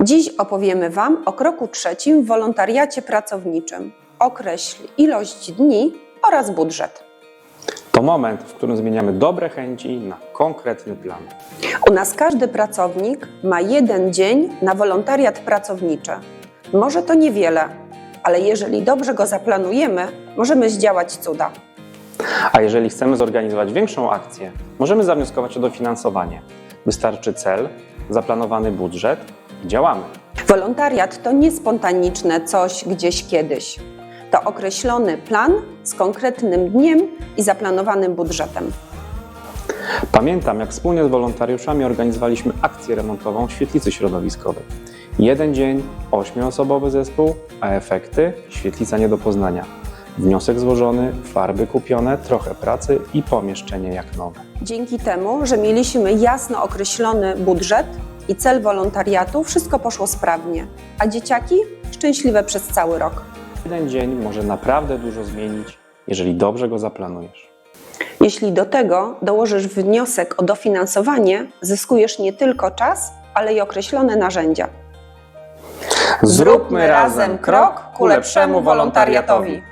Dziś opowiemy Wam o kroku trzecim w wolontariacie pracowniczym. Określ ilość dni oraz budżet. To moment, w którym zmieniamy dobre chęci na konkretny plan. U nas każdy pracownik ma jeden dzień na wolontariat pracowniczy. Może to niewiele, ale jeżeli dobrze go zaplanujemy, możemy zdziałać cuda. A jeżeli chcemy zorganizować większą akcję, możemy zawnioskować o dofinansowanie. Wystarczy cel, zaplanowany budżet działamy. Wolontariat to nie spontaniczne coś gdzieś kiedyś. To określony plan z konkretnym dniem i zaplanowanym budżetem. Pamiętam, jak wspólnie z wolontariuszami organizowaliśmy akcję remontową świetlicy środowiskowej. Jeden dzień, ośmioosobowy zespół, a efekty świetlica nie do poznania. Wniosek złożony, farby kupione, trochę pracy i pomieszczenie jak nowe. Dzięki temu, że mieliśmy jasno określony budżet i cel wolontariatu, wszystko poszło sprawnie, a dzieciaki szczęśliwe przez cały rok. Jeden dzień może naprawdę dużo zmienić, jeżeli dobrze go zaplanujesz. Jeśli do tego dołożysz wniosek o dofinansowanie, zyskujesz nie tylko czas, ale i określone narzędzia. Zróbmy razem krok ku lepszemu wolontariatowi.